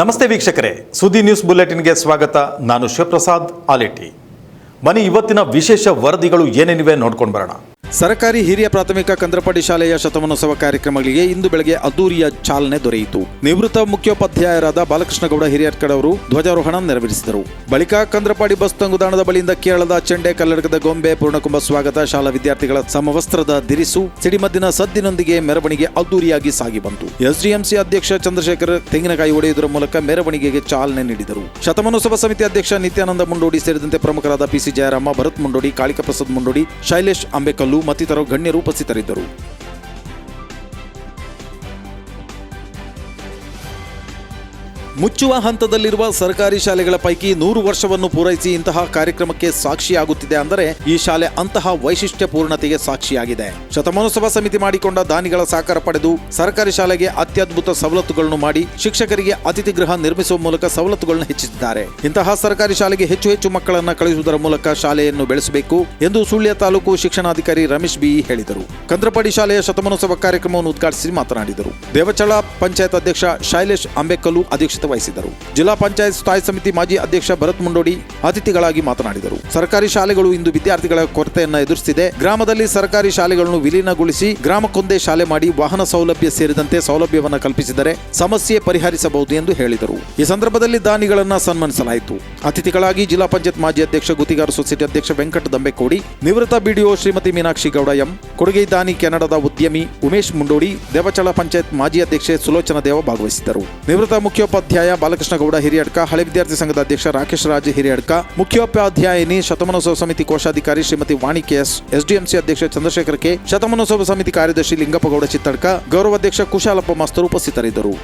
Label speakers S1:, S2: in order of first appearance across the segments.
S1: ನಮಸ್ತೆ ವೀಕ್ಷಕರೇ, ಸುದ್ದಿ ನ್ಯೂಸ್ ಬುಲೆಟಿನ್ಗೆ ಸ್ವಾಗತ. ನಾನು ಶಿವಪ್ರಸಾದ್, ಆಲೇಟಿ. ಬನ್ನಿ, ಇವತ್ತಿನ ವಿಶೇಷ ವರದಿಗಳು ಏನೇನಿವೆ ನೋಡ್ಕೊಂಡು ಬರೋಣ.
S2: ಸರ್ಕಾರಿ ಹಿರಿಯ ಪ್ರಾಥಮಿಕ ಕಂದ್ರಪಾಡಿ ಶಾಲೆಯ ಶತಮಾನೋತ್ಸವ ಕಾರ್ಯಕ್ರಮಗಳಿಗೆ ಇಂದು ಬೆಳಗ್ಗೆ ಅದ್ದೂರಿಯ ಚಾಲನೆ ದೊರೆಯಿತು. ನಿವೃತ್ತ ಮುಖ್ಯೋಪಾಧ್ಯಾಯರಾದ ಬಾಲಕೃಷ್ಣಗೌಡ ಹಿರಿಯರ್ಕಡ್ ಅವರು ಧ್ವಜಾರೋಹಣ ನೆರವೇರಿಸಿದರು. ಬಳಿಕ ಕಂದ್ರಪಾಡಿ ಬಸ್ ತಂಗುದಾಣದ ಬಳಿಯಿಂದ ಕೇರಳದ ಚೆಂಡೆ ಕಲ್ಲಡಕದ ಗೊಂಬೆ, ಪೂರ್ಣಕುಂಭ ಸ್ವಾಗತ, ಶಾಲಾ ವಿದ್ಯಾರ್ಥಿಗಳ ಸಮವಸ್ತ್ರದ ದಿರಿಸು, ಸಿಡಿಮದ್ದಿನ ಸದ್ದಿನೊಂದಿಗೆ ಮೆರವಣಿಗೆ ಅದ್ದೂರಿಯಾಗಿ ಸಾಗಿ ಬಂತು. ಎಸ್ಡಿಎಂಸಿ ಅಧ್ಯಕ್ಷ ಚಂದ್ರಶೇಖರ್ ತೆಂಗಿನಕಾಯಿ ಒಡೆಯುವುದರ ಮೂಲಕ ಮೆರವಣಿಗೆಗೆ ಚಾಲನೆ ನೀಡಿದರು. ಶತಮಾನೋತ್ಸವ ಸಮಿತಿ ಅಧ್ಯಕ್ಷ ನಿತ್ಯಾನಂದ ಮುಂಡೋಡಿ ಸೇರಿದಂತೆ ಪ್ರಮುಖರಾದ ಪಿಸಿ ಜಯರಾಮ, ಭರತ್ ಮುಂಡೋಡಿ ಕಾಳಿಕ ಪ್ರಸಾದ್ ಮುಂಡೋಡಿ, ಶೈಲೇಶ್ ಅಂಬೇಕಲ್ಲು ಮತ್ತಿತರ ಗಣ್ಯರು ಉಪಸ್ಥಿತರಿದ್ದರು. ಮುಚ್ಚುವ ಹಂತದಲ್ಲಿರುವ ಸರ್ಕಾರಿ ಶಾಲೆಗಳ ಪೈಕಿ ನೂರು ವರ್ಷವನ್ನು ಪೂರೈಸಿ ಇಂತಹ ಕಾರ್ಯಕ್ರಮಕ್ಕೆ ಸಾಕ್ಷಿಯಾಗುತ್ತಿದೆ ಅಂದರೆ ಈ ಶಾಲೆ ಅಂತಹ ವೈಶಿಷ್ಟ್ಯ ಪೂರ್ಣತೆಗೆ ಸಾಕ್ಷಿಯಾಗಿದೆ. ಶತಮಾನೋತ್ಸವ ಸಮಿತಿ ಮಾಡಿಕೊಂಡ ದಾನಿಗಳ ಸಾಕಾರ ಪಡೆದು ಸರ್ಕಾರಿ ಶಾಲೆಗೆ ಅತ್ಯದ್ಭುತ ಸವಲತ್ತುಗಳನ್ನು ಮಾಡಿ ಶಿಕ್ಷಕರಿಗೆ ಅತಿಥಿ ಗೃಹ ನಿರ್ಮಿಸುವ ಮೂಲಕ ಸವಲತ್ತುಗಳನ್ನು ಹೆಚ್ಚಿಸಿದ್ದಾರೆ. ಇಂತಹ ಸರ್ಕಾರಿ ಶಾಲೆಗೆ ಹೆಚ್ಚು ಹೆಚ್ಚು ಮಕ್ಕಳನ್ನು ಕಳುಹಿಸುವುದರ ಮೂಲಕ ಶಾಲೆಯನ್ನು ಬೆಳೆಸಬೇಕು ಎಂದು ಸುಳ್ಯ ತಾಲೂಕು ಶಿಕ್ಷಣಾಧಿಕಾರಿ ರಮೇಶ್ ಬಿ ಹೇಳಿದರು. ಕಂದ್ರಪಾಡಿ ಶಾಲೆಯ ಶತಮಾನೋತ್ಸವ ಕಾರ್ಯಕ್ರಮವನ್ನು ಉದ್ಘಾಟಿಸಿ ಮಾತನಾಡಿದರು. ದೇವಚಳ ಪಂಚಾಯತ್ ಅಧ್ಯಕ್ಷ ಶೈಲೇಶ್ ಅಂಬೇಕಲ್ಲು ಅಧ್ಯಕ್ಷತೆ ವಹಿಸಿದರು ಜಿಲ್ಲಾ ಪಂಚಾಯತ್ ಸ್ಥಾಯಿ ಸಮಿತಿ ಮಾಜಿ ಅಧ್ಯಕ್ಷ ಭರತ್ ಮುಂಡೋಡಿ ಅತಿಥಿಗಳಾಗಿ ಮಾತನಾಡಿದರು. ಸರ್ಕಾರಿ ಶಾಲೆಗಳು ಇಂದು ವಿದ್ಯಾರ್ಥಿಗಳ ಕೊರತೆಯನ್ನು ಎದುರಿಸಿದೆ. ಗ್ರಾಮದಲ್ಲಿ ಸರ್ಕಾರಿ ಶಾಲೆಗಳನ್ನು ವಿಲೀನಗೊಳಿಸಿ ಗ್ರಾಮಕ್ಕೊಂದೇ ಶಾಲೆ ಮಾಡಿ ವಾಹನ ಸೌಲಭ್ಯ ಸೇರಿದಂತೆ ಸೌಲಭ್ಯವನ್ನು ಕಲ್ಪಿಸಿದರೆ ಸಮಸ್ಯೆ ಪರಿಹರಿಸಬಹುದು ಎಂದು ಹೇಳಿದರು. ಈ ಸಂದರ್ಭದಲ್ಲಿ ದಾನಿಗಳನ್ನ ಸನ್ಮಾನಿಸಲಾಯಿತು. ಅತಿಥಿಗಳಾಗಿ ಜಿಲ್ಲಾ ಪಂಚಾಯತ್ ಮಾಜಿ ಅಧ್ಯಕ್ಷ ಗುತ್ತಿಗಾರ ಸೊಸೈಟಿ ಅಧ್ಯಕ್ಷ ವೆಂಕಟ ದಂಬೆಕೋಡಿ ನಿವೃತ್ತ ಬಿಡಿಒ ಶ್ರೀಮತಿ ಮೀನಾಕ್ಷಿ ಗೌಡ ಎಂ ಕೊಡುಗೆ ದಾನಿ ಕೆನಡಾದ ಉದ್ಯಮಿ ಉಮೇಶ್ ಮುಂಡೋಡಿ ದೇವಚಳ ಪಂಚಾಯತ್ ಮಾಜಿ ಅಧ್ಯಕ್ಷೆ ಸುಲೋಚನಾ ದೇವ ಭಾಗವಹಿಸಿದ್ದರು. ನಿವೃತ್ತ ಮುಖ್ಯೋಪಾಧ್ಯಾಯ ಬಾಲಕೃಷ್ಣ ಗೌಡ ಹಿರಿಯಡ್ಕ, ಹಳೆ ವಿದ್ಯಾರ್ಥಿ ಸಂಘದ ಅಧ್ಯಕ್ಷ ರಾಕೇಶ್ ರಾಜ್ ಹಿರಿಯಡ್ಕ, ಮುಖ್ಯೋಪಾಧ್ಯಾಯಿನಿ ಶತಮಾನೋತ್ಸವ ಸಮಿತಿ ಕೋಶಾಧಿಕಾರಿ ಶ್ರೀಮತಿ ವಾಣಿ ಕೆಎಸ್ ಎಸ್ಡಿಎಂಸಿ ಅಧ್ಯಕ್ಷ ಚಂದ್ರಶೇಖರ್ ಕೆ, ಶತಮಾನೋತ್ಸವ ಸಮಿತಿ ಕಾರ್ಯದರ್ಶಿ ಲಿಂಗಪ್ಪಗೌಡ ಚಿತ್ತಡ್ಕ, ಗೌರವಾಧ್ಯಕ್ಷ ಕುಶಾಲಪ್ಪ ಮಾಸ್ತರು ಉಪಸ್ಥಿತರಿದ್ದರು.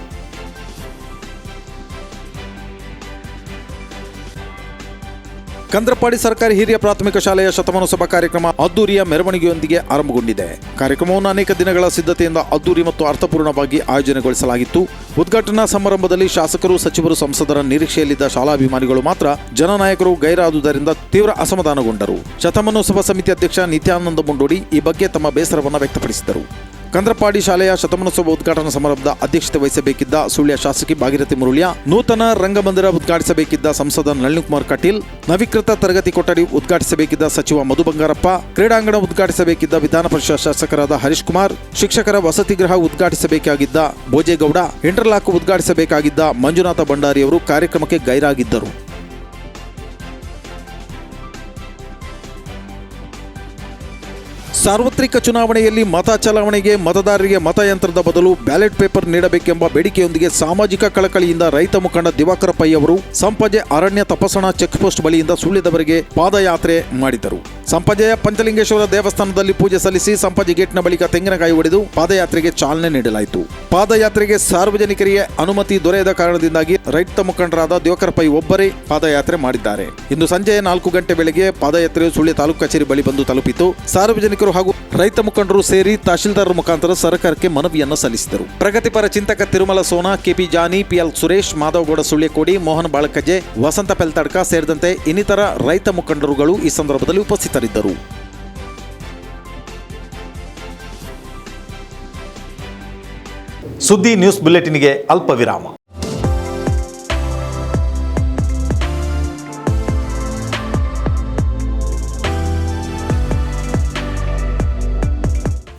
S2: ಕಂದ್ರಪಾಡಿ ಸರ್ಕಾರಿ ಹಿರಿಯ ಪ್ರಾಥಮಿಕ ಶಾಲೆಯ ಶತಮಾನೋತ್ಸವ ಕಾರ್ಯಕ್ರಮ ಅದ್ದೂರಿಯ ಮೆರವಣಿಗೆಯೊಂದಿಗೆ ಆರಂಭಗೊಂಡಿದೆ. ಕಾರ್ಯಕ್ರಮವನ್ನು ಅನೇಕ ದಿನಗಳ ಸಿದ್ಧತೆಯಿಂದ ಅದ್ದೂರಿ ಮತ್ತು ಅರ್ಥಪೂರ್ಣವಾಗಿ ಆಯೋಜನೆಗೊಳಿಸಲಾಗಿತ್ತು. ಉದ್ಘಾಟನಾ ಸಮಾರಂಭದಲ್ಲಿ ಶಾಸಕರು, ಸಚಿವರು, ಸಂಸದರ ನಿರೀಕ್ಷೆಯಲ್ಲಿದ್ದ ಶಾಲಾಭಿಮಾನಿಗಳು ಮಾತ್ರ ಜನನಾಯಕರು ಗೈರಾದುದರಿಂದ ತೀವ್ರ ಅಸಮಾಧಾನಗೊಂಡರು. ಶತಮಾನೋತ್ಸವ ಸಮಿತಿ ಅಧ್ಯಕ್ಷ ನಿತ್ಯಾನಂದ ಮುಂಡೋಡಿ ಈ ಬಗ್ಗೆ ತಮ್ಮ ಬೇಸರವನ್ನು ವ್ಯಕ್ತಪಡಿಸಿದರು. ಕಂದ್ರಪಾಡಿ ಶಾಲೆಯ ಶತಮಾನೋತ್ಸವ ಉದ್ಘಾಟನಾ ಸಮಾರಂಭದ ಅಧ್ಯಕ್ಷತೆ ವಹಿಸಬೇಕಿದ್ದ ಸುಳ್ಯ ಶಾಸಕಿ ಭಾಗೀರಥಿ ಮುರುಳಿಯ, ನೂತನ ರಂಗಮಂದಿರ ಉದ್ಘಾಟಿಸಬೇಕಿದ್ದ ಸಂಸದ ನಳಿನ್ಕುಮಾರ್ ಕಟೀಲ್, ನವೀಕೃತ ತರಗತಿ ಕೊಠಡಿ ಉದ್ಘಾಟಿಸಬೇಕಿದ್ದ ಸಚಿವ ಮಧು ಬಂಗಾರಪ್ಪ, ಕ್ರೀಡಾಂಗಣ ಉದ್ಘಾಟಿಸಬೇಕಿದ್ದ ವಿಧಾನ ಪರಿಷತ್ ಶಾಸಕರಾದ ಹರೀಶ್ ಕುಮಾರ್, ಶಿಕ್ಷಕರ ವಸತಿ ಗೃಹ ಉದ್ಘಾಟಿಸಬೇಕಾಗಿದ್ದ ಭೋಜೇಗೌಡ, ಇಂಟರ್ಲಾಕ್ ಉದ್ಘಾಟಿಸಬೇಕಾಗಿದ್ದ ಮಂಜುನಾಥ ಭಂಡಾರಿಯವರು ಕಾರ್ಯಕ್ರಮಕ್ಕೆ ಗೈರಾಗಿದ್ದರು. ಸಾರ್ವತ್ರಿಕ ಚುನಾವಣೆಯಲ್ಲಿ ಮತ ಚಲಾವಣೆಗೆ, ಮತದಾರರಿಗೆ ಮತಯಂತ್ರದ ಬದಲು ಬ್ಯಾಲೆಟ್ ಪೇಪರ್ ನೀಡಬೇಕೆಂಬ ಬೇಡಿಕೆಯೊಂದಿಗೆ ಸಾಮಾಜಿಕ ಕಳಕಳಿಯಿಂದ ರೈತ ಮುಖಂಡ ದಿವಾಕರ ಪೈ ಅವರು ಸಂಪಜೆ ಅರಣ್ಯ ತಪಾಸಣಾ ಚೆಕ್ ಪೋಸ್ಟ್ ಬಳಿಯಿಂದ ಸುಳ್ಳಿದವರಿಗೆ ಪಾದಯಾತ್ರೆ ಮಾಡಿದರು. ಸಂಪಜೆಯ ಪಂಚಲಿಂಗೇಶ್ವರ ದೇವಸ್ಥಾನದಲ್ಲಿ ಪೂಜೆ ಸಲ್ಲಿಸಿ ಸಂಪಜೆ ಗೇಟ್ನ ಬಳಿಕ ತೆಂಗಿನಕಾಯಿ ಒಡೆದು ಪಾದಯಾತ್ರೆಗೆ ಚಾಲನೆ ನೀಡಲಾಯಿತು. ಪಾದಯಾತ್ರೆಗೆ ಸಾರ್ವಜನಿಕರಿಗೆ ಅನುಮತಿ ದೊರೆಯದ ಕಾರಣದಿಂದಾಗಿ ರೈತ ಮುಖಂಡರಾದ ದಿವಾಕರ ಪೈ ಒಬ್ಬರೇ ಪಾದಯಾತ್ರೆ ಮಾಡಿದ್ದಾರೆ. ಇಂದು ಸಂಜೆ ನಾಲ್ಕು ಗಂಟೆ ವೇಳೆಗೆ ಪಾದಯಾತ್ರೆಯು ಸುಳ್ಳಿ ತಾಲೂಕು ಕಚೇರಿ ಬಳಿ ಬಂದು ತಲುಪಿತು. ಸಾರ್ವಜನಿಕರು ಹಾಗೂ ರೈತ ಮುಖಂಡರು ಸೇರಿ ತಹಶೀಲ್ದಾರ್ ಮುಖಾಂತರ ಸರ್ಕಾರಕ್ಕೆ ಮನವಿಯನ್ನು ಸಲ್ಲಿಸಿದರು. ಪ್ರಗತಿಪರ ಚಿಂತಕ Tirumala Sona, K P Johnny, P L Suresh Madhavagowda Sullyakodi, Mohan Balakaje, Vasantha Peltadka ಸೇರಿದಂತೆ ಇನ್ನಿತರ ರೈತ ಮುಖಂಡರುಗಳು ಈ ಸಂದರ್ಭದಲ್ಲಿ ಉಪಸ್ಥಿತರಿದ್ದರು.
S1: ಸುದ್ದಿ ನ್ಯೂಸ್ ಬುಲೆಟಿನ್ಗೆ ಅಲ್ಪ ವಿರಾಮ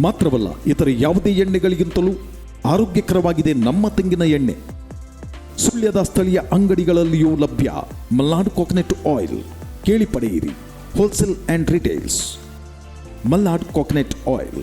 S2: ಮಾತ್ರವಲ್ಲ, ಇತರ ಯಾವುದೇ ಎಣ್ಣೆಗಳಿಗಿಂತಲೂ ಆರೋಗ್ಯಕರವಾಗಿದೆ ನಮ್ಮ ತೆಂಗಿನ ಎಣ್ಣೆ. ಸುಳ್ಯದ ಸ್ಥಳೀಯ ಅಂಗಡಿಗಳಲ್ಲಿಯೂ ಲಭ್ಯ. Malnad coconut oil. ಕೇಳಿ ಪಡೆಯಿರಿ. Wholesale and retails Malnad coconut oil.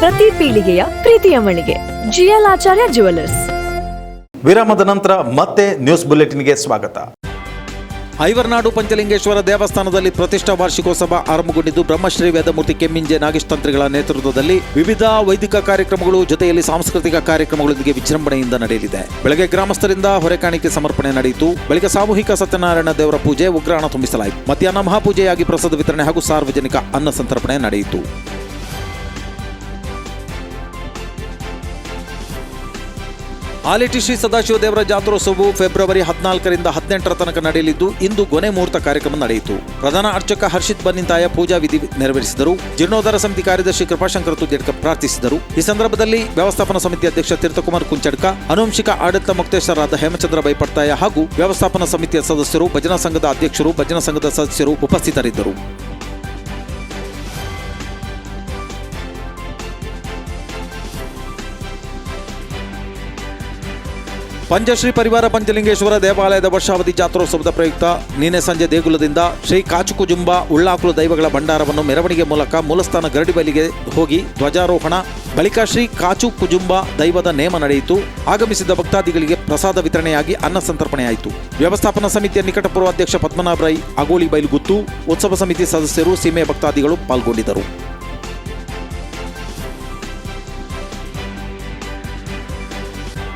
S3: ಪ್ರತಿ ಪೀಳಿಗೆಯ ಪ್ರೀತಿಯ ಮಳಿಗೆ. ಜಿಎಲ್ ಆಚಾರ್ಯ ಜುವೆಲ್ಲರ್ಸ್
S1: ವಿರಾಮದ ನಂತರ ಮತ್ತೆ ನ್ಯೂಸ್ ಬುಲೆಟಿನ್ಗೆ ಸ್ವಾಗತ.
S2: ಐವರ್ನಾಡು ಪಂಚಲಿಂಗೇಶ್ವರ ದೇವಸ್ಥಾನದಲ್ಲಿ ಪ್ರತಿಷ್ಠಾ ವಾರ್ಷಿಕೋತ್ಸವ ಆರಂಭಗೊಂಡಿದ್ದು ಬ್ರಹ್ಮಶ್ರೀ ವೇದಮೂರ್ತಿ ಕೆಮ್ಮಿಂಜೆ ನಾಗೇಶ್ ತಂತ್ರಿಗಳ ನೇತೃತ್ವದಲ್ಲಿ ವಿವಿಧ ವೈದಿಕ ಕಾರ್ಯಕ್ರಮಗಳು ಜೊತೆಯಲ್ಲಿ ಸಾಂಸ್ಕೃತಿಕ ಕಾರ್ಯಕ್ರಮಗಳೊಂದಿಗೆ ವಿಜೃಂಭಣೆಯಿಂದ ನಡೆಯಲಿದೆ. ಬೆಳಗ್ಗೆ ಗ್ರಾಮಸ್ಥರಿಂದ ಹೊರೆಕಾಣಿಕೆ ಸಮರ್ಪಣೆ ನಡೆಯಿತು. ಬಳಿಕ ಸಾಮೂಹಿಕ ಸತ್ಯನಾರಾಯಣ ದೇವರ ಪೂಜೆ ಉಗ್ರಾಣ ತುಂಬಿಸಲಾಯಿತು. ಮಧ್ಯಾಹ್ನ ಮಹಾಪೂಜೆಯಾಗಿ ಪ್ರಸಾದ ವಿತರಣೆ ಹಾಗೂ ಸಾರ್ವಜನಿಕ ಅನ್ನ ಸಂತರ್ಪಣೆ ನಡೆಯಿತು. ಆಲೇಟಿ ಶ್ರೀ ಸದಾಶಿವ ದೇವರ ಜಾತ್ರೋತ್ಸವವು ಫೆಬ್ರವರಿ ಹದಿನಾಲ್ಕರಿಂದ ಹದಿನೆಂಟರ ತನಕ ನಡೆಯಲಿದ್ದು, ಇಂದು ಗೊನೆ ಮುಹೂರ್ತ ಕಾರ್ಯಕ್ರಮ ನಡೆಯಿತು. ಪ್ರಧಾನ ಅರ್ಚಕ ಹರ್ಷಿತ್ ಬನ್ನಿಂತಾಯ ಪೂಜಾ ವಿಧಿ ನೆರವೇರಿಸಿದರು. ಜೀರ್ಣೋದ್ಧಾರ ಸಮಿತಿ ಕಾರ್ಯದರ್ಶಿ ಕೃಪಾಶಂಕರ ತುಜಡ್ಕ ಪ್ರಾರ್ಥಿಸಿದರು. ಈ ಸಂದರ್ಭದಲ್ಲಿ ವ್ಯವಸ್ಥಾಪನಾ ಸಮಿತಿ ಅಧ್ಯಕ್ಷ ತೀರ್ಥಕುಮಾರ್ ಕುಂಚಡ್ಕ, ಅನುವಂಶಿಕ ಆಡಳಿತ ಮುಕ್ತೇಶ್ವರರಾದ ಹೇಮಚಂದ್ರ ಬೈಪಡ್ತಾಯ ಹಾಗೂ ವ್ಯವಸ್ಥಾಪನಾ ಸಮಿತಿಯ ಸದಸ್ಯರು, ಭಜನಾ ಸಂಘದ ಅಧ್ಯಕ್ಷರು, ಭಜನಾ ಸಂಘದ ಸದಸ್ಯರು ಉಪಸ್ಥಿತರಿದ್ದರು. ಪಂಚಶ್ರೀ ಪರಿವಾರ ಪಂಚಲಿಂಗೇಶ್ವರ ದೇವಾಲಯದ ವರ್ಷಾವಧಿ ಜಾತ್ರೋತ್ಸವದ ಪ್ರಯುಕ್ತ ನಿನ್ನೆ ಸಂಜೆ ದೇಗುಲದಿಂದ ಶ್ರೀ ಕಾಚುಕುಜುಂಬ ಉಳ್ಳಾಕುಲು ದೈವಗಳ ಭಂಡಾರವನ್ನು ಮೆರವಣಿಗೆ ಮೂಲಕ ಮೂಲಸ್ಥಾನ ಗರಡಿಬಲಿಗೆ ಹೋಗಿ ಧ್ವಜಾರೋಹಣ. ಬಳಿಕ ಶ್ರೀ ಕಾಚು ಕುಜುಂಬ ದೈವದ ನೇಮ ನಡೆಯಿತು. ಆಗಮಿಸಿದ ಭಕ್ತಾದಿಗಳಿಗೆ ಪ್ರಸಾದ ವಿತರಣೆಯಾಗಿ ಅನ್ನ ಸಂತರ್ಪಣೆಯಾಯಿತು. ವ್ಯವಸ್ಥಾಪನಾ ಸಮಿತಿಯ ನಿಕಟಪೂರ್ವ ಅಧ್ಯಕ್ಷ ಪದ್ಮನಾಭ ರೈ ಅಗೋಳಿ ಬೈಲ್ಗುತ್ತು ಉತ್ಸವ ಸಮಿತಿ ಸದಸ್ಯರು ಸೀಮೆಯ ಭಕ್ತಾದಿಗಳು ಪಾಲ್ಗೊಂಡಿದ್ದರು.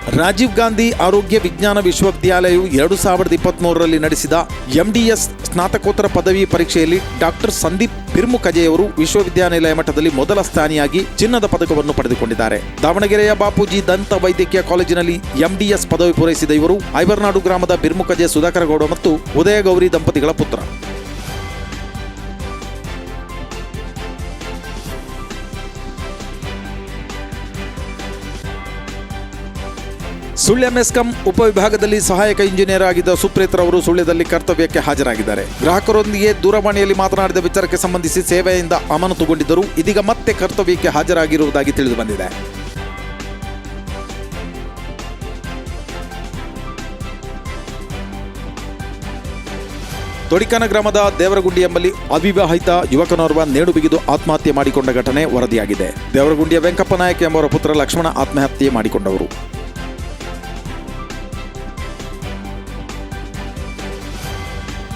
S2: ರಾಜೀವ್ ಗಾಂಧಿ ಆರೋಗ್ಯ ವಿಜ್ಞಾನ ವಿಶ್ವವಿದ್ಯಾಲಯವು ಎರಡು ಸಾವಿರದ ಇಪ್ಪತ್ತ್ಮೂರರಲ್ಲಿ ನಡೆಸಿದ ಎಂಡಿಎಸ್ ಸ್ನಾತಕೋತ್ತರ ಪದವಿ ಪರೀಕ್ಷೆಯಲ್ಲಿ ಡಾಕ್ಟರ್ ಸಂದೀಪ್ ಪಿರ್ಮುಖಜೆಯವರು ವಿಶ್ವವಿದ್ಯಾನಿಲಯ ಮಟ್ಟದಲ್ಲಿ ಮೊದಲ ಸ್ಥಾನಿಯಾಗಿ ಚಿನ್ನದ ಪದಕವನ್ನು ಪಡೆದುಕೊಂಡಿದ್ದಾರೆ. ದಾವಣಗೆರೆಯ ಬಾಪೂಜಿ ದಂತ ವೈದ್ಯಕೀಯ ಕಾಲೇಜಿನಲ್ಲಿ ಎಂಡಿಎಸ್ ಪದವಿ ಪೂರೈಸಿದ ಇವರು ಐವರ್ನಾಡು ಗ್ರಾಮದ ಬಿರ್ಮುಖಜೆ ಸುಧಾಕರಗೌಡ ಮತ್ತು ಉದಯಗೌರಿ ದಂಪತಿಗಳ ಪುತ್ರ. ಸುಳ್ಯ ಮೆಸ್ಕಾಂ ಉಪವಿಭಾಗದಲ್ಲಿ ಸಹಾಯಕ ಇಂಜಿನಿಯರ್ ಆಗಿದ್ದ ಸುಪ್ರೀತ್ರವರು ಸುಳ್ಯದಲ್ಲಿ ಕರ್ತವ್ಯಕ್ಕೆ ಹಾಜರಾಗಿದ್ದಾರೆ. ಗ್ರಾಹಕರೊಂದಿಗೆ ದೂರವಾಣಿಯಲ್ಲಿ ಮಾತನಾಡಿದ ವಿಚಾರಕ್ಕೆ ಸಂಬಂಧಿಸಿ ಸೇವೆಯಿಂದ ಅಮಾನತುಗೊಂಡಿದ್ದರು ಇದೀಗ ಮತ್ತೆ ಕರ್ತವ್ಯಕ್ಕೆ ಹಾಜರಾಗಿರುವುದಾಗಿ ತಿಳಿದು ಬಂದಿದೆ ತೊಡಿಕನ ಗ್ರಾಮದ ದೇವರಗುಂಡಿ ಎಂಬಲ್ಲಿ ಅವಿವಾಹಿತ ಯುವಕನೋರ್ವ ನೇಣು ಬಿಗಿದು ಆತ್ಮಹತ್ಯೆ ಮಾಡಿಕೊಂಡ ಘಟನೆ ವರದಿಯಾಗಿದೆ. ದೇವರಗುಂಡಿಯ ವೆಂಕಪ್ಪ ನಾಯಕ್ ಎಂಬವರ ಪುತ್ರ ಲಕ್ಷ್ಮಣ ಆತ್ಮಹತ್ಯೆ ಮಾಡಿಕೊಂಡವರು.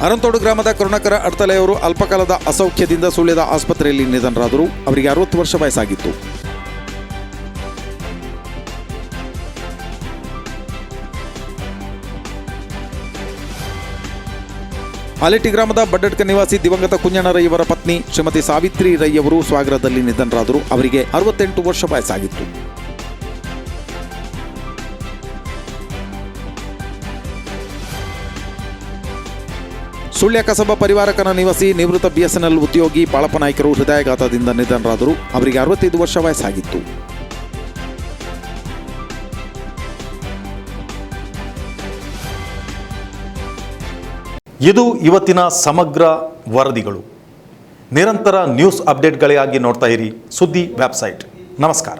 S2: ಅರಂತೋಡು ಗ್ರಾಮದ ಕರುಣಾಕರ ಅಡ್ತಲೆಯವರು ಅಲ್ಪಕಾಲದ ಅಸೌಖ್ಯದಿಂದ ಸುಳ್ಯದ ಆಸ್ಪತ್ರೆಯಲ್ಲಿ ನಿಧನರಾದರು. ಅವರಿಗೆ ಅರವತ್ತು ವರ್ಷ ವಯಸ್ಸಾಗಿತ್ತು. ಆಲೆಟಿ ಗ್ರಾಮದ ಬಡ್ಡಡ್ಕ ನಿವಾಸಿ ದಿವಂಗತ ಕುಂಜಣ್ಣ ರೈಯವರ ಪತ್ನಿ ಶ್ರೀಮತಿ ಸಾವಿತ್ರಿ ರೈಯವರು ಸ್ವಾಗರದಲ್ಲಿ ನಿಧನರಾದರು. ಅವರಿಗೆ ಅರವತ್ತೆಂಟು ವರ್ಷ ವಯಸ್ಸಾಗಿತ್ತು. ಸುಳ್ಯ ಕಸಬಾ ಪರಿವಾರಕನ ನಿವಾಸಿ ನಿವೃತ್ತ ಬಿಎಸ್ಎನ್ಎಲ್ ಉದ್ಯೋಗಿ ಬಾಳಪ್ಪ ನಾಯ್ಕರು ಹೃದಯಾಘಾತದಿಂದ ನಿಧನರಾದರು. ಅವರಿಗೆ ಅರವತ್ತೈದು ವರ್ಷ ವಯಸ್ಸಾಗಿತ್ತು.
S1: ಇದು ಇವತ್ತಿನ ಸಮಗ್ರ ವರದಿಗಳು. ನಿರಂತರ ನ್ಯೂಸ್ ಅಪ್ಡೇಟ್ಗಳಿಗಾಗಿ ನೋಡ್ತಾ ಇರಿ ಸುದ್ದಿ ವೆಬ್ಸೈಟ್. ನಮಸ್ಕಾರ.